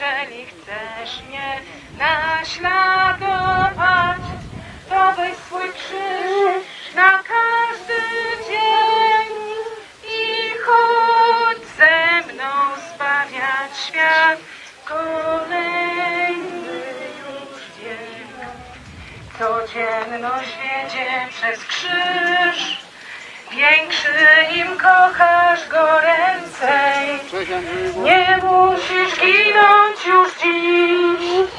Jeżeli chcesz mnie naśladować, to weź swój krzyż na każdy dzień i chodź ze mną zbawiać świat kolejny już dzień. Codzienność wiedzie przez krzyż, większy im kochasz go ręcej. Nie musisz ginąć już dziś,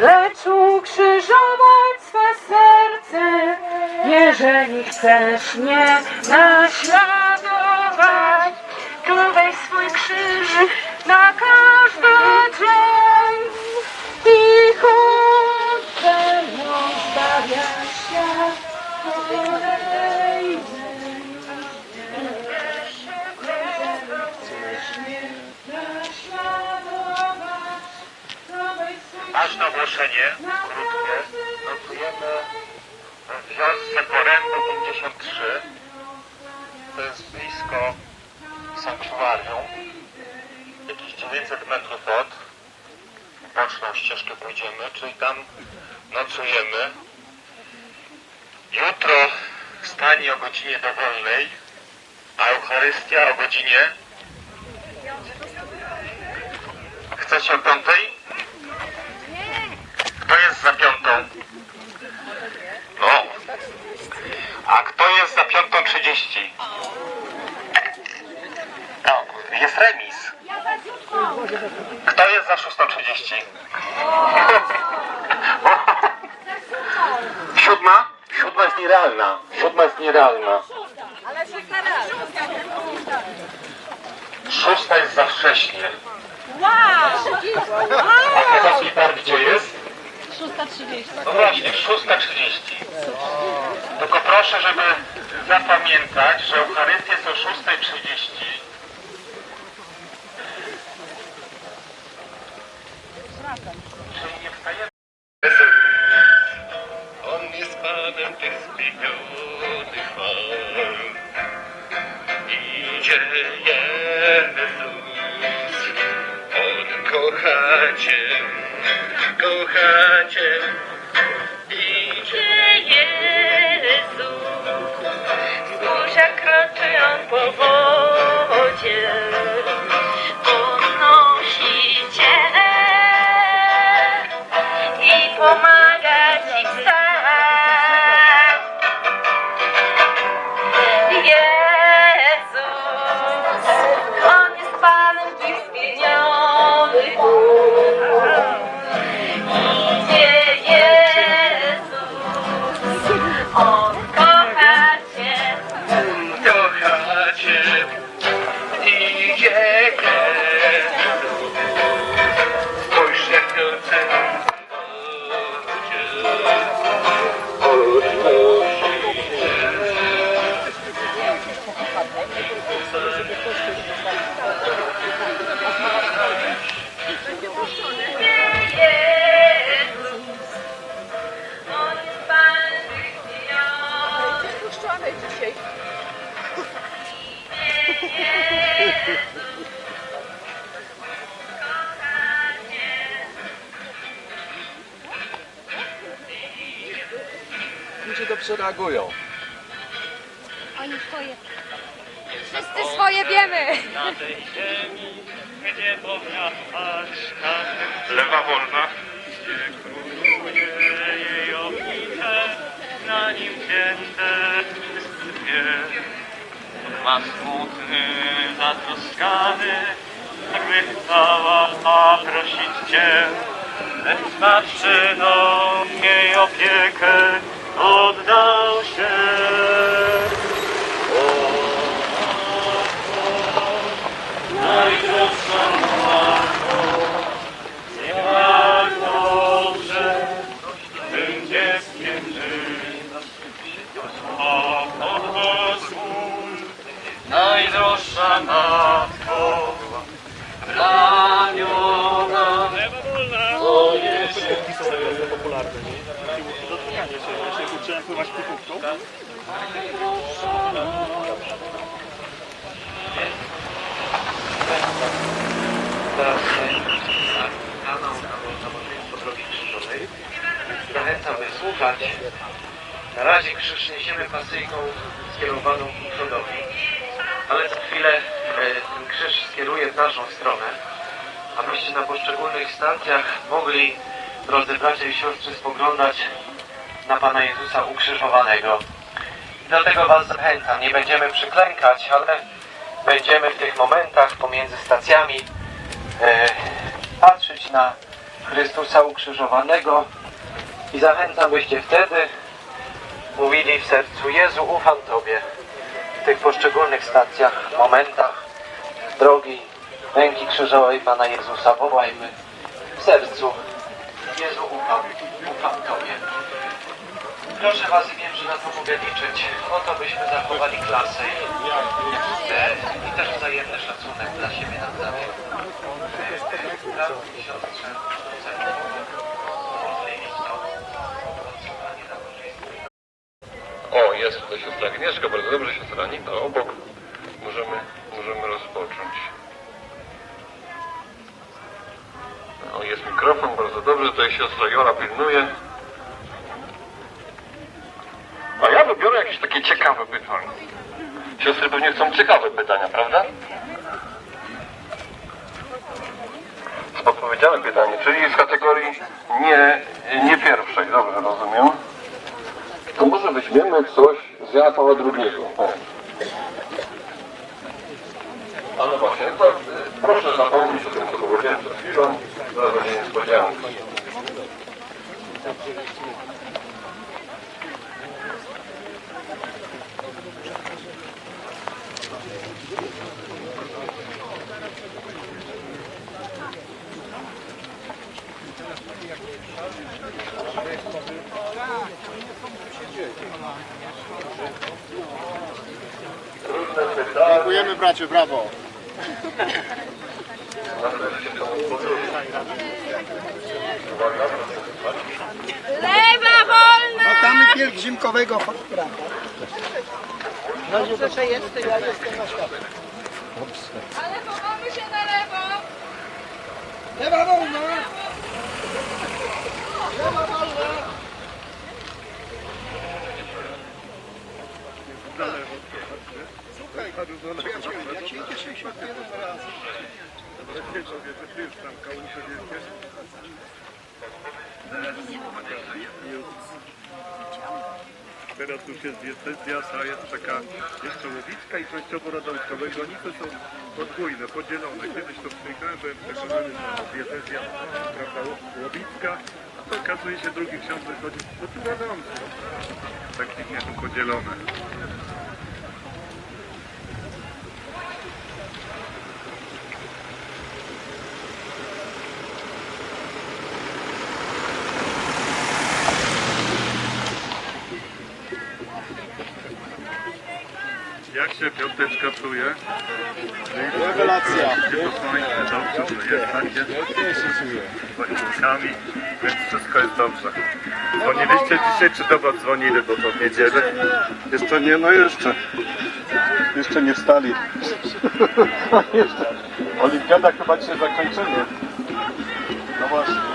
lecz ukrzyżować swe serce, jeżeli chcesz mnie naśladować. Krótkie. Notujemy w wiosce Porębu 53. To jest blisko sanktuarium. Jakieś 900 metrów od. Boczną ścieżkę pójdziemy, czyli tam nocujemy. Jutro stanie o godzinie dowolnej, a Eucharystia o godzinie... Chcecie o piątej? Jest za piątą? No. A kto jest za piątą trzydzieści? No, jest remis. Kto jest za szóstą trzydzieści? Siódma? Siódma jest nierealna. Siódma jest nierealna. Szósta jest za wcześnie. A Krakowski Park gdzie jest? 6.30. No właśnie, 6.30. Tylko proszę, żeby zapamiętać, że Eucharystia jest o 6.30. Czyli nie wstajemy. On jest Panem tych zbawionych chwał. Idzie Jezus. On kocha Cię, kocha Cię. Idzie Jezu, spójrz jak kroczy on po Dobrze reagują. Oni swoje. Wszyscy swoje wiemy. na tej ziemi, gdzie powiatasz Lewa wolna. gdzie króluje jej oblicze, na nim święte dwie. Ma smutny, zatroskany, jakby chcała a prosić Cię, lecz naczyną jej opiekę oddał się. Piłki są tak popularne, nie? Piłki do tkania się, ja się uczyłem pływać piłką. Kanał na po drogi krzyżowej. Zachęcam wysłuchać. Na razie krzyż niesiemy pasyjką skierowaną ku przodowi. Ale za chwilę e, krzyż skieruje w naszą stronę abyście na poszczególnych stacjach mogli, drodzy bracia i siostry, spoglądać na Pana Jezusa ukrzyżowanego. I dlatego Was zachęcam, nie będziemy przyklękać, ale będziemy w tych momentach pomiędzy stacjami e, patrzeć na Chrystusa ukrzyżowanego i zachęcam, byście wtedy mówili w sercu Jezu, ufam Tobie w tych poszczególnych stacjach, momentach drogi ręki krzyżowej Pana Jezusa. Wołajmy w sercu Jezu, ufam, ufam Tobie. Proszę Was wiem, że na to mogę liczyć, o to byśmy zachowali klasę i, i też wzajemny szacunek dla siebie nawzajem. Nabożeństwa. O, jest tutaj siostra Agnieszka, bardzo dobrze, siostra Anita obok. Możemy, możemy rozpocząć. Mikrofon, bardzo dobrze, tutaj siostra Jola pilnuje. A ja wybiorę jakieś takie ciekawe pytanie. Siostry pewnie chcą ciekawe pytania, prawda? Odpowiedziane pytanie, czyli z kategorii nie, nie pierwszej, dobrze rozumiem. To może weźmiemy coś z Jana Pawła II. O. A no właśnie, to y, proszę zapomnieć o tym, co powiedziałem przed chwilą. Będzie niespodzianki. Dziękujemy bracie, brawo. Lewa wolna! Witamy pielgrzymkowego fotografa. Dobrze, że jesteś, ja jestem na światło. Ale chowamy się na lewo! Lewa wolna! Lewa wolna! Słuchaj, ja ci idę się światło jeden raz. Teraz już jest diecezja, jest taka jeszcze Łowicka i częściowo Radomskowego. Oni to są podwójne, podzielone. Kiedyś to przyjechałem, byłem przekonany, że diecezja, prawda, Łowicka, a to okazuje się drugi ksiądz wychodzi, no tu Radomsko. Tak nie są podzielone. Jak się piąteczka czuje? Rewelacja. Dobrze, że jest, tak jest. Z więc wszystko jest dobrze. Dzwoniliście dzisiaj, czy do was dzwonili, bo to w niedzielę? Jeszcze nie, no jeszcze. Jeszcze nie wstali. Jeszcze. Olimpiada chyba dzisiaj zakończenie. No właśnie.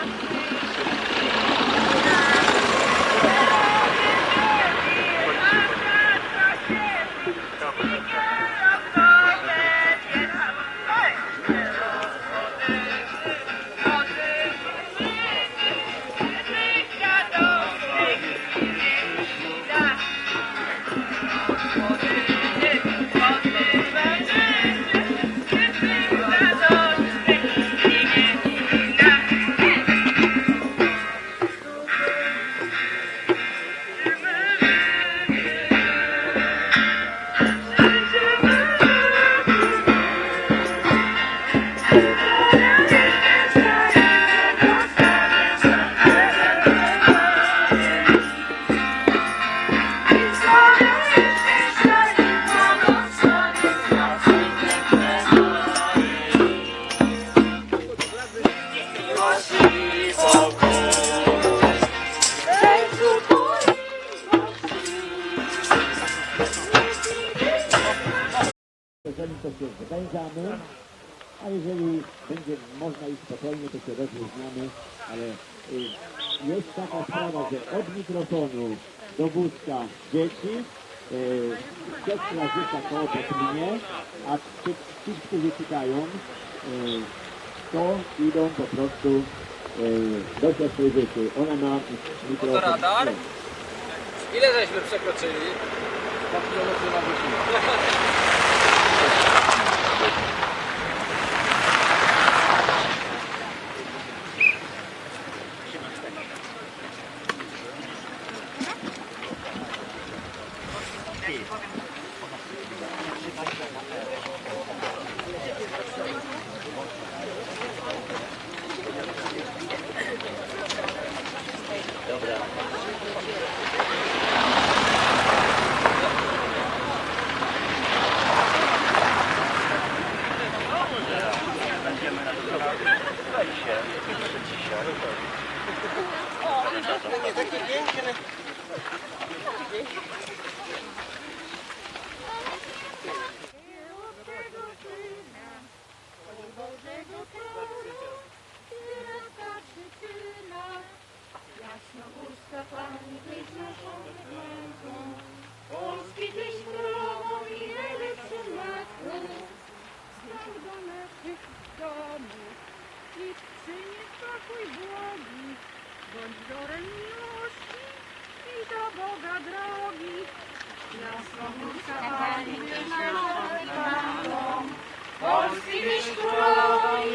Jeżeli to się zwężamy, a jeżeli będzie można iść spokojnie, to się rozluźniamy, ale y, jest taka sprawa, że od mikrofonu do wózka dzieci, e, siostra rzuca koło po a ci, ci którzy czytają, e, to idą po prostu e, do siostry Zysi. Ona ma mikrofon. radar? Ile żeśmy przekroczyli? Nie, takie piękne. Twój błogi, bądź wzorem miłości i do Boga drogi. Nas Boguska Pani, Wielka Polski Mistrz Królowej,